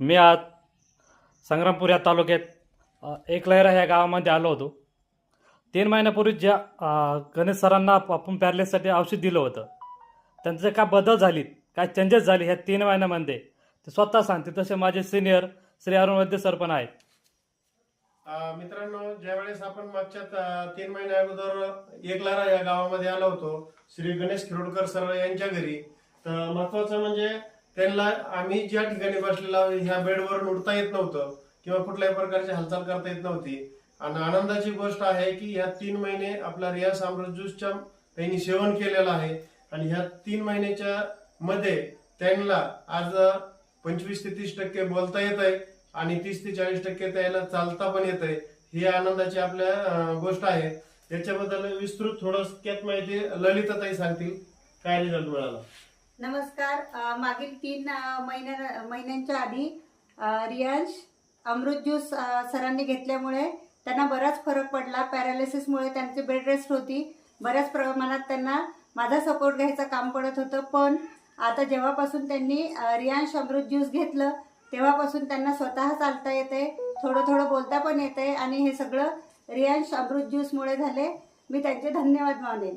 मी आज संग्रामपूर या तालुक्यात एक एकलहरा ह्या गावामध्ये आलो होतो. तीन महिन्यापूर्वी ज्या गणेश सरांना आप- आपण पॅरलेससाठी औषध दिलं होतं. त्यांचे काय बदल झालीत काय चेंजेस झाले ह्या तीन महिन्यामध्ये ते स्वतः सांगते तसे माझे सिनियर श्री अरुण वैद्य सर पण आहेत. मित्रांनो ज्यावेळेस आपण मागच्या तीन महिन्या अगोदर एकलारा या गावामध्ये आलो होतो श्री गणेश खिरोडकर सर यांच्या घरी तर महत्वाचं म्हणजे त्यांना आम्ही ज्या ठिकाणी बसलेला ह्या बेडवरून उठता येत नव्हतं किंवा कुठल्याही प्रकारची हालचाल करता येत नव्हती. आणि आनंदाची गोष्ट आहे की ह्या तीन महिने आपला रिया अमृत ज्यूसच्या त्यांनी सेवन केलेलं आहे. आणि ह्या तीन महिन्याच्या मध्ये त्यांना आज पंचवीस ते तीस टक्के बोलता येत आहे आणि तीस ते चाळीस टक्के त्याला चालता पण येत आहे. ही आनंदाची आपल्या गोष्ट आहे. याच्याबद्दल विस्तृत थोडक्यात माहिती ललिताताई सांगतील. काय रिझल्ट मिळाला? नमस्कार मागील तीन महिन्या महिन्यांच्या आधी रियांश अमृत ज्यूस सरांनी घेतल्यामुळे त्यांना बराच फरक पडला. पॅरालिसिसमुळे त्यांची बेड रेस्ट होती. बऱ्याच प्रमाणात त्यांना माझा सपोर्ट घ्यायचं काम पडत होतं. पण आता जेव्हापासून त्यांनी रियांश अमृत ज्यूस घेतलं तेव्हापासून त्यांना स्वतः चालता येते थोडं थोडं बोलता पण येते आणि हे सगळं रियांश अमृत ज्यूसमुळे झाले. मी त्यांचे धन्यवाद मानेन.